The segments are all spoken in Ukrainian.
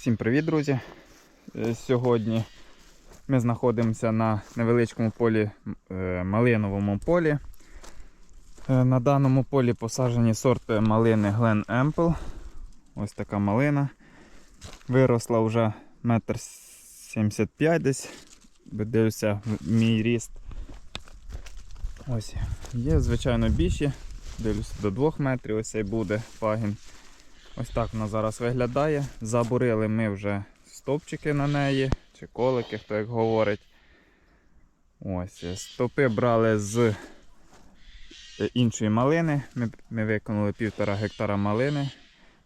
Всім привіт, друзі! Е, Сьогодні ми знаходимося на невеличкому полі, е, малиновому полі. Е, На даному полі посаджені сорти малини Glen Ample. Ось така малина. Виросла вже метр сімдесят п'ять десь. Дивлюся мій ріст. Ось. Є, звичайно, більші. Дивлюся до 2 метрів ось цей буде пагін. Ось так вона зараз виглядає. Забурили ми вже стовпчики на неї, чи колики, хто як говорить. Ось, е, стопи брали з е, іншої малини. Ми, ми виконали півтора гектара малини,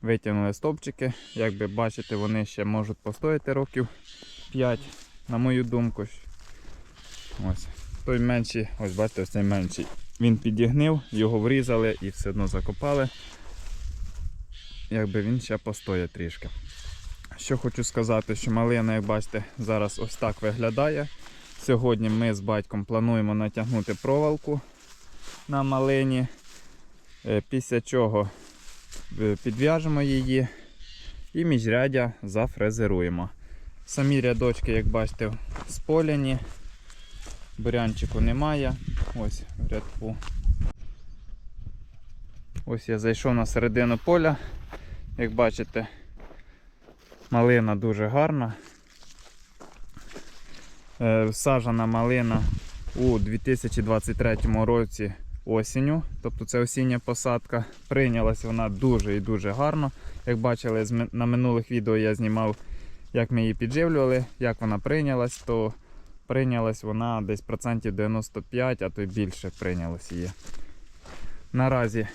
витягнули стовпчики. Як ви бачите, вони ще можуть постояти років 5, на мою думку. Ось. Той менший, ось бачите, ось цей менший. Він підігнив, його врізали і все одно закопали якби він ще постоє трішки. Що хочу сказати, що малина, як бачите, зараз ось так виглядає. Сьогодні ми з батьком плануємо натягнути проволоку на малині, Е, після чого е, підв'яжемо її і міжрядя зафрезеруємо. Самі рядочки, як бачите, споляні, бурянчику немає. Ось в рядку. Ось я зайшов на середину поля. Як бачите, малина дуже гарна. Е, Сажана малина у 2023 році осінню, тобто це осіння посадка. Прийнялась вона дуже і дуже гарно. Як бачили, на минулих відео я знімав, як ми її підживлювали, як вона прийнялась, то прийнялась вона десь процентів 95, а то й більше прийнялась її. Наразі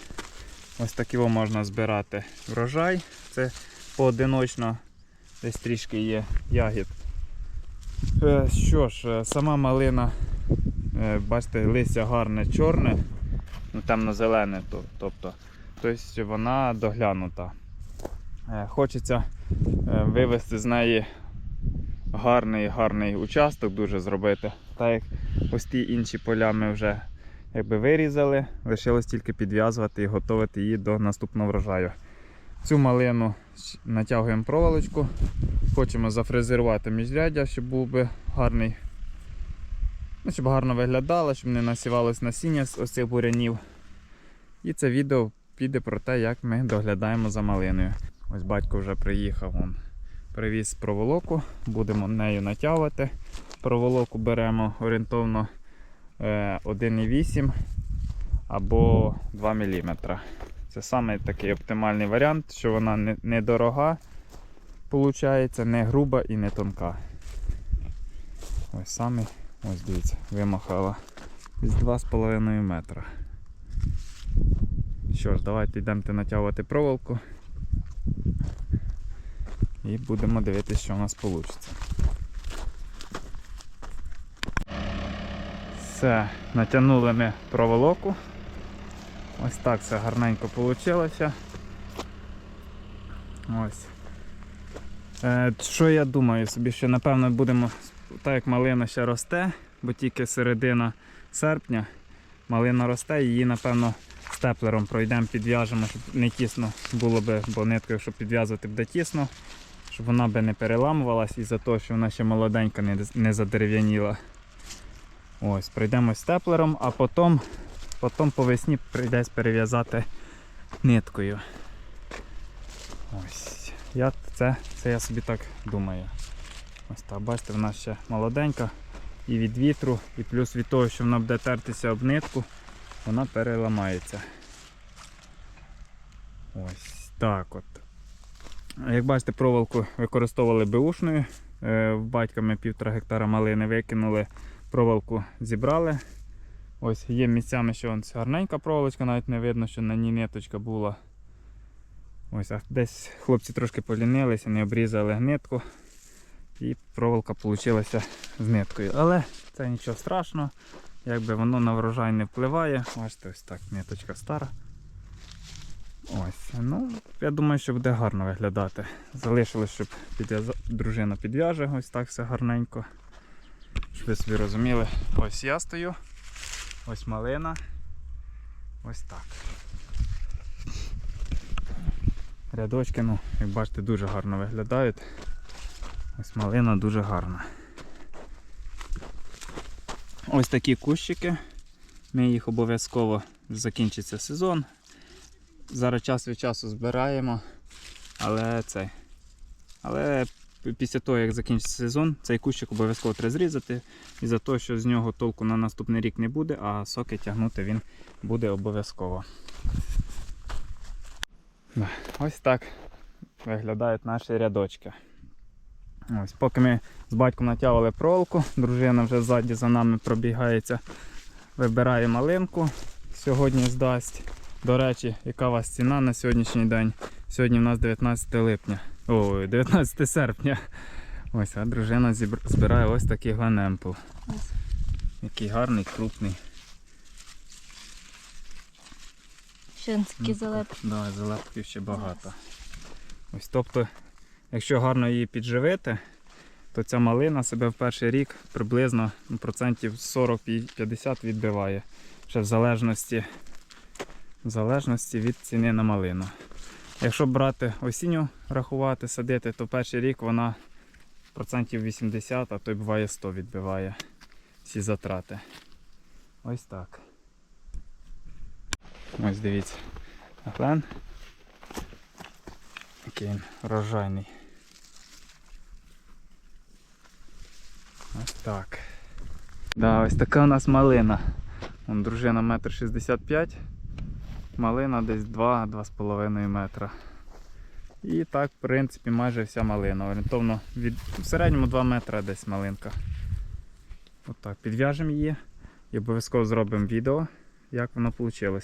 Ось такого можна збирати врожай. Це поодиночно десь трішки є ягід. Е, Що ж, е, сама малина, е, бачите, листя гарне чорне, ну темно-зелене, тобто, тобто вона доглянута. Хочеться вивести з неї гарний гарний участок дуже зробити. Так як ось ті інші поля ми вже якби вирізали, лишилось тільки підв'язувати і готувати її до наступного врожаю. Цю малину натягуємо проволочку, хочемо зафрезерувати міжряддя, щоб був би гарний, ну, щоб гарно виглядало, щоб не насівалось насіння з ось цих бурянів. І це відео піде про те, як ми доглядаємо за малиною. Ось батько вже приїхав, он, привіз проволоку, будемо нею натягувати. Проволоку беремо орієнтовно 1,8 або 2 мм. Це саме такий оптимальний варіант, що вона не, не дорога, виходить, не груба і не тонка. Ось саме, ось дивіться, вимахала з 2,5 метра. Що ж, давайте йдемо натягувати проволоку і будемо дивитися, що у нас вийде. Все, натягнули ми проволоку. Ось так все гарненько вийшло. Ось. Е, що я думаю собі, що напевно будемо, так як малина ще росте, бо тільки середина серпня малина росте, її напевно степлером пройдемо, підв'яжемо, щоб не тісно було би, бо ниткою, щоб підв'язувати буде тісно, щоб вона би не переламувалась із-за того, що вона ще молоденька, не задерев'яніла. Ось, пройдемо степлером, а потім, потім по весні прийдеться перев'язати ниткою. Ось. Я, це, це я собі так думаю. Ось так, бачите, вона ще молоденька. І від вітру, і плюс від того, що вона буде тертися об нитку, вона переламається. Ось так от. Як бачите, проволоку використовували беушною. Е, В батька ми півтора гектара малини викинули проволоку зібрали. Ось є місцями, що ось гарненька проволочка, навіть не видно, що на ній ниточка була. Ось, а десь хлопці трошки полінилися, не обрізали нитку. І проволока вийшла з ниткою. Але це нічого страшного, якби воно на врожай не впливає. Бачите, ось так ниточка стара. Ось, ну, я думаю, що буде гарно виглядати. Залишилось, щоб підв'яза- дружина підв'яже, ось так все гарненько. Ви собі розуміли, ось я стою, ось малина, ось так. Рядочки, ну, як бачите, дуже гарно виглядають. Ось малина дуже гарна. Ось такі кущики. Ми їх обов'язково закінчиться сезон. Зараз час від часу збираємо. Але цей. Але після того, як закінчиться сезон, цей кущик обов'язково треба зрізати. І за те, що з нього толку на наступний рік не буде, а соки тягнути він буде обов'язково. Ось так виглядають наші рядочки. Ось, поки ми з батьком натягували проволоку, дружина вже ззаді за нами пробігається, вибирає малинку. Сьогодні здасть. До речі, яка у вас ціна на сьогоднішній день? Сьогодні в нас 19 липня. Ой, 19 серпня. Ось, а дружина збирає ось такий гленемпл. Ось. Який гарний, крупний. Ще такі залепки. Да, залепків ще багато. Ось тобто, якщо гарно її підживити, то ця малина себе в перший рік приблизно ну, процентів 40-50 відбиває. Ще в залежності, в залежності від ціни на малину. Якщо брати осінню рахувати, садити, то перший рік вона процентів 80, а то й буває 100 відбиває всі затрати. Ось так. Ось дивіться. Глен. Який він врожайний. Ось так. Да, ось така у нас малина. Вон дружина метр шістдесят п'ять. Малина десь 2-2,5 метра. І так, в принципі, майже вся малина. Орієнтовно від в середньому 2 метра десь малинка. Отак, підв'яжемо її і обов'язково зробимо відео, як воно вийшло.